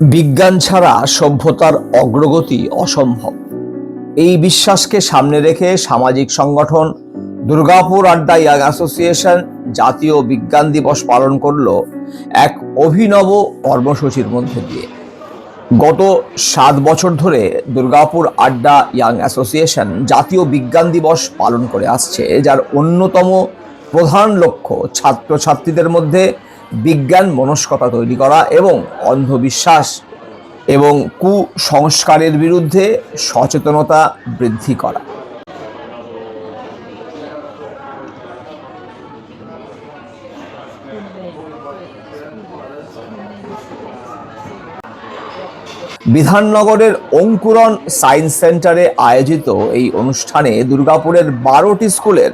বিজ্ঞান ছাড়া সভ্যতার অগ্রগতি অসম্ভব। এই বিশ্বাসকে সামনে রেখে সামাজিক সংগঠন দুর্গাপুর আড্ডা ইয়াং অ্যাসোসিয়েশন জাতীয় বিজ্ঞান দিবস পালন করল এক অভিনব কর্মসূচির মধ্যে দিয়ে। গত সাত বছর ধরে দুর্গাপুর আড্ডা ইয়াং অ্যাসোসিয়েশন জাতীয় বিজ্ঞান দিবস পালন করে আসছে, যার অন্যতম প্রধান লক্ষ্য ছাত্রছাত্রীদের মধ্যে বিজ্ঞান মনস্কতা তৈরি করা এবং অন্ধবিশ্বাস এবং কুসংস্কারের বিরুদ্ধে সচেতনতা বৃদ্ধি করা। বিধাননগরের অঙ্কুরন সায়েন্স সেন্টারে আয়োজিত এই অনুষ্ঠানে দুর্গাপুরের বারোটি স্কুলের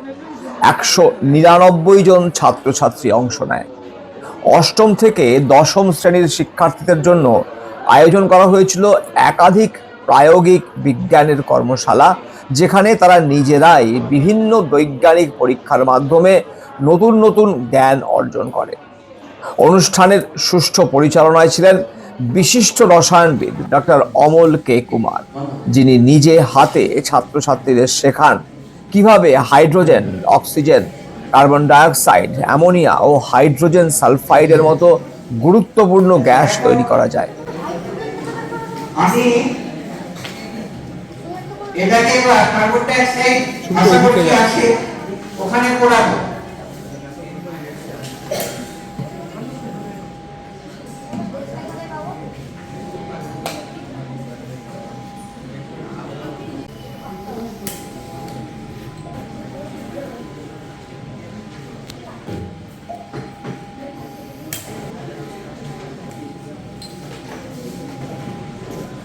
একশো নিরানব্বই জন ছাত্রছাত্রী অংশ নেয়। অষ্টম থেকে দশম শ্রেণির শিক্ষার্থীদের জন্য আয়োজন করা হয়েছিল একাধিক প্রায়োগিক বিজ্ঞানের কর্মশালা, যেখানে তারা নিজেরাই বিভিন্ন বৈজ্ঞানিক পরীক্ষার মাধ্যমে নতুন নতুন জ্ঞান অর্জন করে। অনুষ্ঠানের সুষ্ঠু পরিচালনায় ছিলেন বিশিষ্ট রসায়নবিদ ডক্টর অমল কে কুমার, যিনি নিজে হাতে ছাত্রছাত্রীদের শেখান কীভাবে hydrogen, oxygen carbon dioxide, ammonia ও হাইড্রোজেন সালফাইডের মতো গুরুত্বপূর্ণ গ্যাস তৈরি করা যায়। আমি এটাকে কার্বন ডাইঅক্সাইড আশা করছি আছে ওখানে পড়াবো।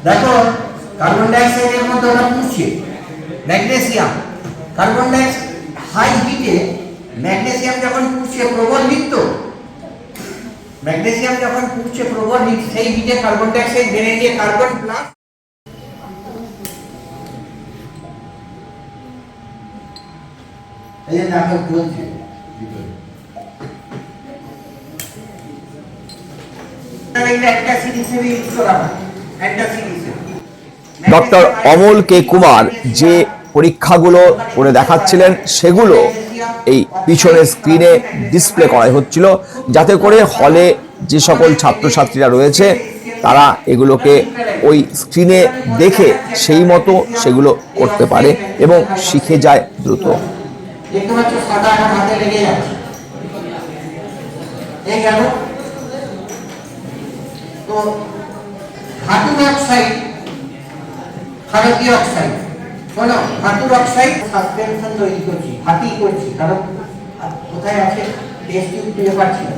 দেখো কার্বন ডাইঅক্সাইডের মধ্যে ওরা পুড়ছে ম্যাগনেসিয়াম কার্বন ডাইঅক্সাইড হাই হিটে ম্যাগনেসিয়াম যখন পুড়ছে প্রবল হিট তো ম্যাগনেসিয়াম যখন পুড়ছে প্রবল হিট সেই হিটে কার্বন ডাইঅক্সাইড বেড়ে গিয়ে কার্বন প্লাস এই যে দেখো চলছে ভিতরে। অ্যান্টাসিড হিসেবে ইউজ করা হয় অ্যান্টাসিড হিসেবে ডক্টর অমল কে কুমার যে পরীক্ষাগুলো করে দেখাচ্ছিলেন, সেগুলো এই পিছনের স্ক্রিনে ডিসপ্লে করা হচ্ছিল। যাতে করে হলে যে সকল ছাত্রছাত্রীরা রয়েছে, তারা এগুলোকে ওই স্ক্রিনে দেখে সেই মতো সেগুলো করতে পারে এবং শিখে যায় দ্রুত। তো ধাতুর অক্সাইড শোনো ধাতুর অক্সাইড সাসপেনশন তৈরি করছি হাতি করছি, কারণ কোথায় আছে? টেস্ট টিউব খুঁজে পাচ্ছি না।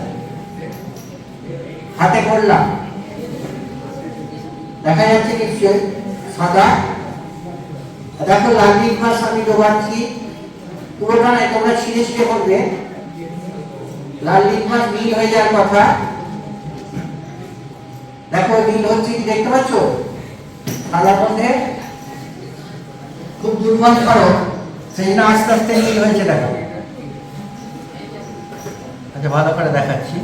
হাতে করলাম। দেখা যাচ্ছে নিশ্চয়ই সাদা। দেখো, লাল লিটমাস আমি ডোবাচ্ছি। পুরোটা তোমরা ছিঁড়ে ছিঁড়ে করবে। লাল লিটমাস নীল হয়ে যাওয়ার কথা। দেখো, নীল হচ্ছে দেখতে পাচ্ছ? সাদার মধ্যে খুব দুর্বল করো সেই জন্য আস্তে আস্তে নীল হয়েছে দেখো। আচ্ছা ভালো করে দেখাচ্ছি।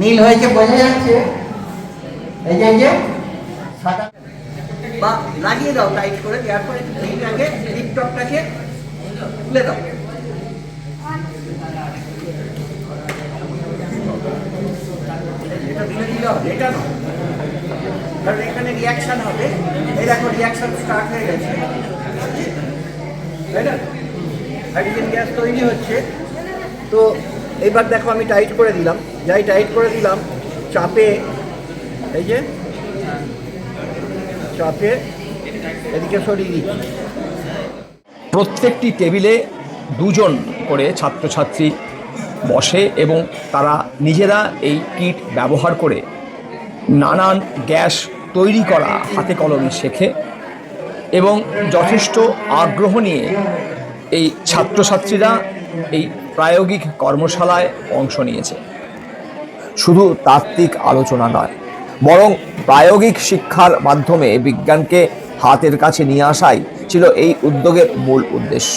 নীল হয়েছে বোঝা যাচ্ছে? এই যে এই যে, সাদা। বা লাগিয়ে দাও টাইট করে, দেওয়ার পরে লিপটাকে লিপটপটাকে তুলে দাও এটা দিলে দিলে হবে এটা না কারণ এখানে রিয়াকশন হবে দেখো রিয়াকশন স্টার্ট হয়ে গেছে। তাই না? হাইড্রোজেন গ্যাস তৈরি হচ্ছে। তো এবার দেখো, আমি টাইট করে দিলাম। যাই টাইট করে দিলাম, চাপে এই যে, চাপে এদিকে সরিয়ে দিচ্ছি। প্রত্যেকটি টেবিলে দুজন করে ছাত্রছাত্রী বসে এবং তারা নিজেরা এই কিট ব্যবহার করে নানান গ্যাস তৈরি করা হাতে কলমে শেখে এবং যথেষ্ট আগ্রহ নিয়ে এই ছাত্রছাত্রীরা এই প্রায়োগিক কর্মশালায় অংশ নিয়েছে। শুধু তাত্ত্বিক আলোচনা নয়, বরং প্রায়োগিক শিক্ষার মাধ্যমে বিজ্ঞানকে হাতের কাছে নিয়ে আসাই ছিল এই উদ্যোগের মূল উদ্দেশ্য।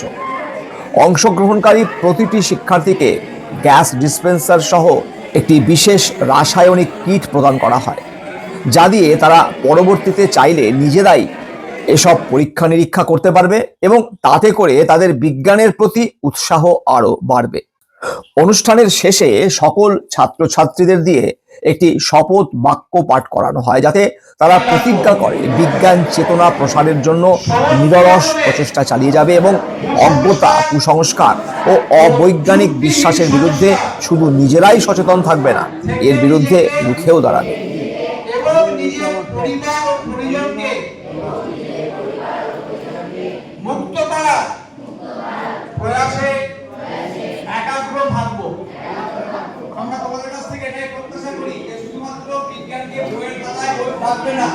অংশগ্রহণকারী প্রতিটি শিক্ষার্থীকে গ্যাস ডিসপেন্সার সহ একটি বিশেষ রাসায়নিক কিট প্রদান করা হয়। যা দিয়ে তারা পরবর্তীতে চাইলে নিজেরাই এসব পরীক্ষা নিরীক্ষা করতে পারবে এবং তাতে করে তাদের বিজ্ঞানের প্রতি উৎসাহ আরও বাড়বে। অনুষ্ঠানের শেষে সকল ছাত্রছাত্রীদের দিয়ে একটি শপথ বাক্য পাঠ করানো হয়, যাতে তারা প্রতিজ্ঞা করে বিজ্ঞান চেতনা প্রসারের জন্য নিরলস প্রচেষ্টা চালিয়ে যাবে এবং অজ্ঞতা, কুসংস্কার ও অবৈজ্ঞানিক বিশ্বাসের বিরুদ্ধে শুধু নিজেরাই সচেতন থাকবে না, এর বিরুদ্ধে মুখেও দাঁড়াবে। এবং নিজের পরিবার ও পরিজনকে মুক্ত করা প্রয়াসে একাগ্র থাকব। আমরা তোমাদের কাছ থেকে এটাই প্রত্যাশা করি যে শুধুমাত্র বিজ্ঞানকে বইয়ের খাতায় বই থাকবে না।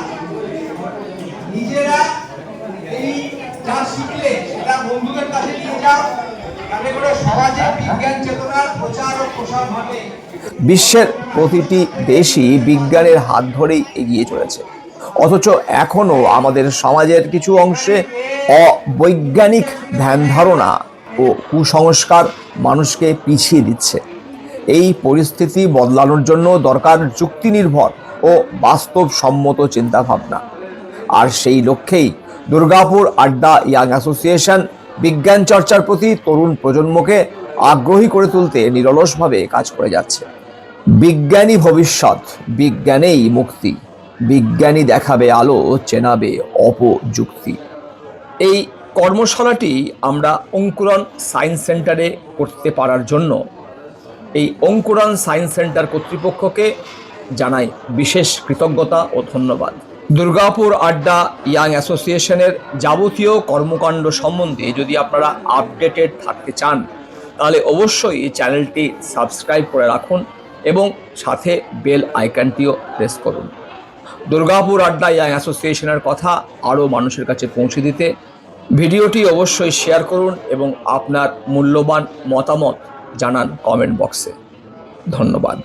নিজেরা এই যা শিখলে সেটা বন্ধুদের কাছে নিয়ে যাও। তাতে করে সমাজে বিজ্ঞান চেতনার প্রচার ও প্রসার ঘটে। বিশ্বের প্রতিটি দেশই বিজ্ঞানের হাত ধরেই এগিয়ে চলেছে। অথচ এখনও আমাদের সমাজের কিছু অংশে অবৈজ্ঞানিক ধ্যান ধারণা ও কুসংস্কার মানুষকে পিছিয়ে দিচ্ছে। এই পরিস্থিতি বদলানোর জন্য দরকার যুক্তি নির্ভর ও বাস্তবসম্মত চিন্তাভাবনা। আর সেই লক্ষ্যেই দুর্গাপুর আড্ডা ইয়াং অ্যাসোসিয়েশন বিজ্ঞান চর্চার প্রতি তরুণ প্রজন্মকে আগ্রহী করে তুলতে নিরলসভাবে কাজ করে যাচ্ছে। বিজ্ঞানী ভবিষ্যৎ, বিজ্ঞানেই মুক্তি। বিজ্ঞানী দেখাবে আলো, চেনাবে অপযুক্তি। এই কর্মশালাটি আমরা অঙ্কুরন সায়েন্স সেন্টারে করতে পারার জন্য। এই অঙ্কুরন সায়েন্স সেন্টার কর্তৃপক্ষকে জানাই বিশেষ কৃতজ্ঞতা ও ধন্যবাদ। দুর্গাপুর আড্ডা ইয়াং অ্যাসোসিয়েশনের যাবতীয় কর্মকাণ্ড সম্বন্ধে যদি আপনারা আপডেটেড থাকতে চান, তাহলে অবশ্যই চ্যানেলটি সাবস্ক্রাইব করে রাখুন। এবং সাথে বেল আইকনটিও প্রেস করুন। দুর্গাপুর আড্ডা ইয়াং অ্যাসোসিয়েশনের কথা আরও মানুষের কাছে পৌঁছে দিতে ভিডিওটি অবশ্যই শেয়ার করুন এবং আপনার মূল্যবান মতামত জানান কমেন্ট বক্সে ধন্যবাদ।